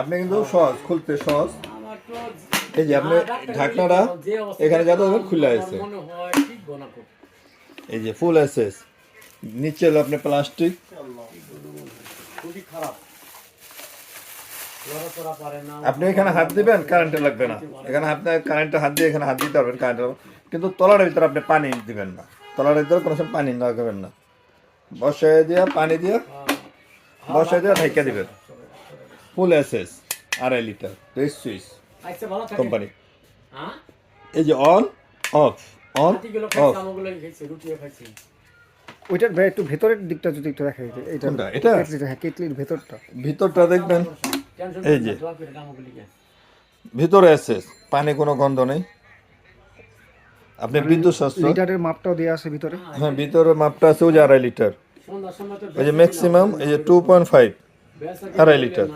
আপনি কিন্তু সহজ খুলতে সহজ। এই যে আপনি ঢাকনাটা এখানে যাতে আমার খুলে আছে। হয়। এই যে ফুল আছে নিচে হলো আপনি প্লাস্টিক খুবই খারাপ। আপনি এখানে হাত দিবেন কারেন্টে লাগবে না। এখানে আপনি কারেন্টে হাত দিয়ে এখানে হাত দিতে পারবেন কারেন্টে কিন্তু তলার ভিতরে আপনি পানি দিবেন না। তলার ভিতরে কোনো সময় পানি লাগাবেন না। বসায় দিয়ে পানি দিয়ে বসায় দিয়ে ঢেকে দিবেন। ফুল এসএস আড়াই লিটার রেস সুইচ আচ্ছা কোম্পানি। হ্যাঁ এই যে অন অফ অন অফ। ওইটার ভাই একটু ভেতরের দিকটা যদি একটু দেখা যেত এইটা কোনটা? এটা? হ্যাঁ কেটলির ভেতরটা। ভিতরটা দেখবেন। এই যে। ভিতরে এসএস পানি কোনো গন্ধ নেই। আপনি বিদ্যুৎ শাস্ত্র লিটারের মাপটাও দেওয়া আছে ভিতরে। হ্যাঁ ভিতরে মাপটা আছে ওই যে আড়াই লিটার। এই যে ম্যাক্সিমাম এই যে টু পয়েন্ট ফাইভ আড়াই লিটার।